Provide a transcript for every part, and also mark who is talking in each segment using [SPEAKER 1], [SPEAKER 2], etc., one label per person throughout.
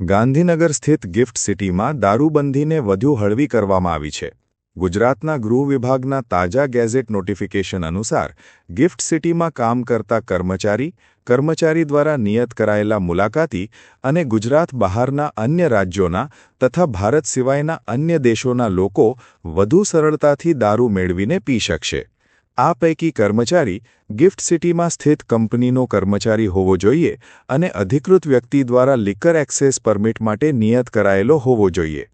[SPEAKER 1] ગાંધીનગર સ્થિત ગિફ્ટ સિટીમાં દારૂબંધીને વધુ હળવી કરવામાં આવી છે. ગુજરાતના ગૃહ વિભાગના તાજા ગેઝેટ નોટિફિકેશન અનુસાર, ગિફ્ટ સિટીમાં કામ કરતા કર્મચારી કર્મચારી દ્વારા નિયત કરાયેલા મુલાકાતી અને ગુજરાત બહારના અન્ય રાજ્યોના તથા ભારત સિવાયના અન્ય દેશોના લોકો વધુ સરળતાથી દારૂ મેળવીને પી શકશે. આ પૈકી કર્મચારી ગિફ્ટ સિટીમાં સ્થિત કંપનીનો કર્મચારી હોવો જોઈએ અને અધિકૃત વ્યક્તિ દ્વારા લિકર એક્સેસ પરમિટ માટે નિયત કરાયેલો હોવો જોઈએ.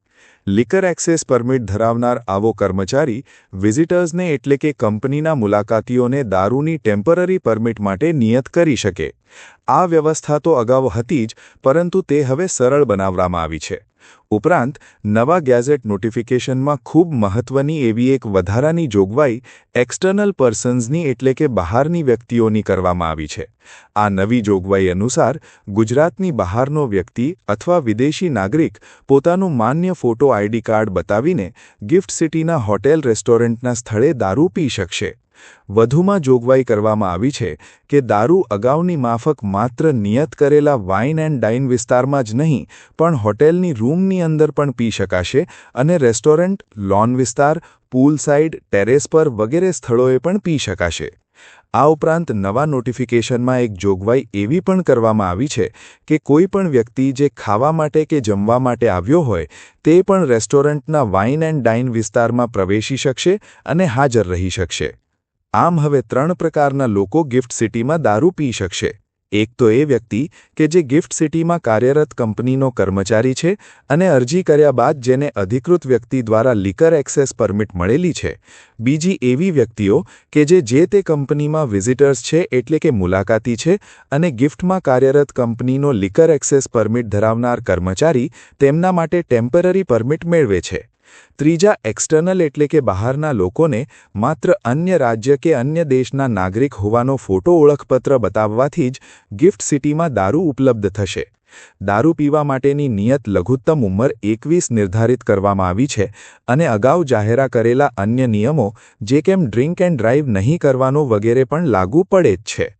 [SPEAKER 1] લિકર એક્સેસ પરમિટ ધરાવનાર આવો કર્મચારી વિઝિટર્સને એટલે કે કંપનીના મુલાકાતીઓને દારૂની ટેમ્પરરી પરમિટ માટે નિયત કરી શકે. આ વ્યવસ્થા તો અગાઉ હતી જ, પરંતુ તે હવે સરળ બનાવવામાં આવી છે. ઉપરાંત, નવા ગેઝેટ નોટિફિકેશનમાં ખૂબ મહત્વની એવી એક વધારાની જોગવાઈ એક્સટર્નલ પર્સન્સની એટલે કે બહારની વ્યક્તિઓની કરવામાં આવી છે. આ નવી જોગવાઈ અનુસાર, ગુજરાતની બહારનો વ્યક્તિ અથવા વિદેશી નાગરિક પોતાનું માન્ય ફોટો આઈડી કાર્ડ બતાવીને ગિફ્ટ સિટીના હોટેલ રેસ્ટોરન્ટના સ્થળે દારૂ પી શકશે. વધુમાં જોગવાઈ કરવામાં આવી છે કે દારૂ અગાઉની માફક માત્ર નિયત કરેલા વાઇન એન્ડ ડાઇન વિસ્તારમાં જ નહીં, પણ હોટેલની રૂમની અંદર પણ પી શકાશે અને રેસ્ટોરન્ટ, લોન વિસ્તાર પૂલ સાઇડ ટેરેસ પર વગેરે સ્થળોએ પણ પી શકાશે. આ ઉપરાંત નવા નોટિફિકેશનમાં એક જોગવાઈ એવી પણ કરવામાં આવી છે કે કોઈ પણ વ્યક્તિ જે ખાવા માટે કે જમવા માટે આવ્યો હોય, તે પણ રેસ્ટોરન્ટના વાઇન એન્ડ ડાઇન વિસ્તારમાં પ્રવેશી શકશે અને હાજર રહી શકશે. આમ હવે ત્રણ પ્રકારના લોકો ગિફ્ટ સિટીમાં દારૂ પી શકશે. એક તો એ વ્યક્તિ કે જે ગિફ્ટ સિટીમાં કાર્યરત કંપનીનો કર્મચારી છે અને અરજી કર્યા બાદ જેને અધિકૃત વ્યક્તિ દ્વારા લિકર એક્સેસ પરમિટ મળેલી છે. બીજી એવી વ્યક્તિઓ કે જે જે તે કંપનીમાં વિઝિટર્સ છે એટલે કે મુલાકાતી છે અને ગિફ્ટમાં કાર્યરત કંપનીનો લિકર એક્સેસ પરમિટ ધરાવનાર કર્મચારી તેમના માટે ટેમ્પરરી પરમિટ મેળવે છે. ત્રીજા એક્સટર્નલ એટલે કે બહારના લોકોને માત્ર અન્ય રાજ્ય કે અન્ય દેશના નાગરિક હોવાનો ફોટો ઓળખપત્ર બતાવવાથી જ ગિફ્ટ સિટીમાં દારૂ ઉપલબ્ધ થશે. દારૂ પીવા માટેની નિયત લઘુત્તમ ઉંમર એકવીસ નિર્ધારિત કરવામાં આવી છે અને અગાઉ જાહેરા કરેલા અન્ય નિયમો, જે કેમ ડ્રિંક એન્ડ ડ્રાઇવ નહીં કરવાનો વગેરે પણ લાગુ પડે જ છે.